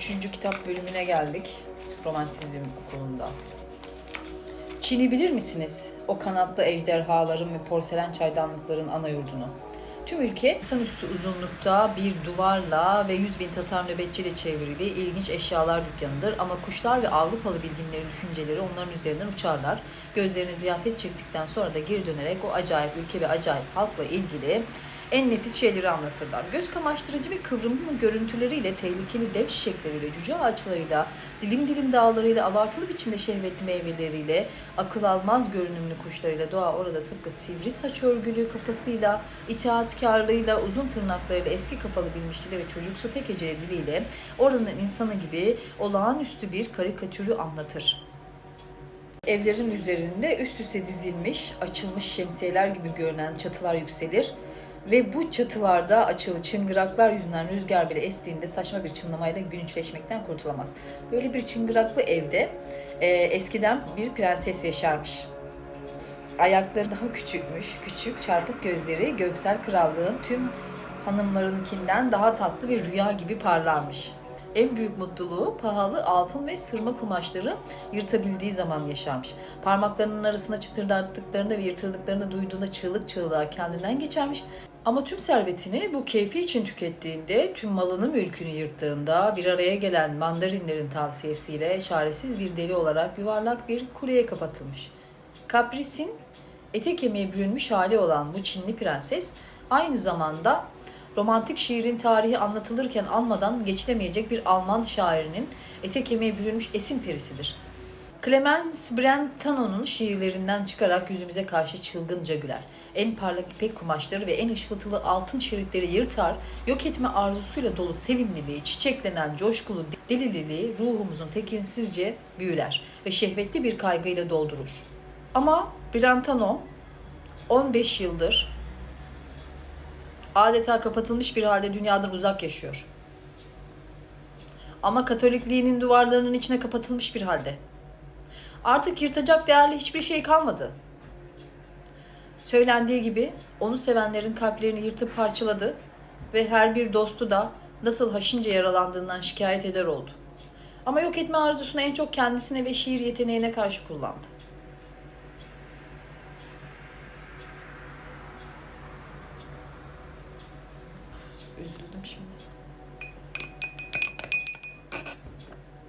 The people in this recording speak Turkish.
Üçüncü kitap bölümüne geldik. Romantizm okulunda. Çin'i bilir misiniz? O kanatlı ejderhaların ve porselen çaydanlıkların ana yurdunu. Tüm ülke insanüstü uzunlukta bir duvarla ve 100 bin Tatar nöbetçiyle çevrili ilginç eşyalar dükkanıdır. Ama kuşlar ve Avrupalı bilginlerin düşünceleri onların üzerinden uçarlar. Gözlerine ziyafet çektikten sonra da geri dönerek o acayip ülke ve acayip halkla ilgili en nefis şeyleri anlatırlar. Göz kamaştırıcı ve kıvrımlı görüntüleriyle, tehlikeli dev çiçekleriyle, cüce ağaçlarıyla, dilim dilim dağlarıyla, abartılı biçimde şehvetli meyveleriyle, akıl almaz görünümlü kuşlarıyla doğa orada tıpkı sivri saç örgülü kafasıyla, itaatkarlığıyla, uzun tırnaklarıyla, eski kafalı bilmişliğiyle ve çocuksu tek heceli diliyle oranın insanı gibi olağanüstü bir karikatürü anlatır. Evlerin üzerinde üst üste dizilmiş, açılmış şemsiyeler gibi görünen çatılar yükselir ve bu çatılarda açılı çıngıraklar yüzünden rüzgar bile estiğinde saçma bir çınlamayla gün içleşmekten kurtulamaz. Böyle bir çıngıraklı evde e, eskiden bir prenses yaşarmış. Ayakları daha küçükmüş, küçük çarpık gözleri göksel krallığın tüm hanımlarınkinden daha tatlı ve rüya gibi parlarmış. En büyük mutluluğu pahalı altın ve sırma kumaşları yırtabildiği zaman yaşarmış. Parmaklarının arasına çıtırdattıklarında ve yırtıldıklarını duyduğunda çığlık çığlığa kendinden geçermiş. Ama tüm servetini bu keyfi için tükettiğinde, tüm malını mülkünü yırttığında bir araya gelen mandarinlerin tavsiyesiyle çaresiz bir deli olarak yuvarlak bir kuleye kapatılmış. Kapris'in ete kemiğe bürünmüş hali olan bu Çinli prenses aynı zamanda romantik şiirin tarihi anlatılırken almadan geçilemeyecek bir Alman şairinin ete kemiğe bürünmüş esin perisidir. Clemens Brentano'nun şiirlerinden çıkarak yüzümüze karşı çılgınca güler. En parlak ipek kumaşları ve en ışıltılı altın şeritleri yırtar, yok etme arzusuyla dolu sevimliliği, çiçeklenen coşkulu delililiği ruhumuzun tekinsizce büyüler ve şehvetli bir kaygıyla doldurur. Ama Brentano 15 yıldır adeta kapatılmış bir halde dünyadan uzak yaşıyor. Ama Katolikliğinin duvarlarının içine kapatılmış bir halde. Artık yırtacak değerli hiçbir şey kalmadı. Söylendiği gibi onu sevenlerin kalplerini yırtıp parçaladı ve her bir dostu da nasıl haşince yaralandığından şikayet eder oldu. Ama yok etme arzusunu en çok kendisine ve şiir yeteneğine karşı kullandı. Üzüldüm şimdi.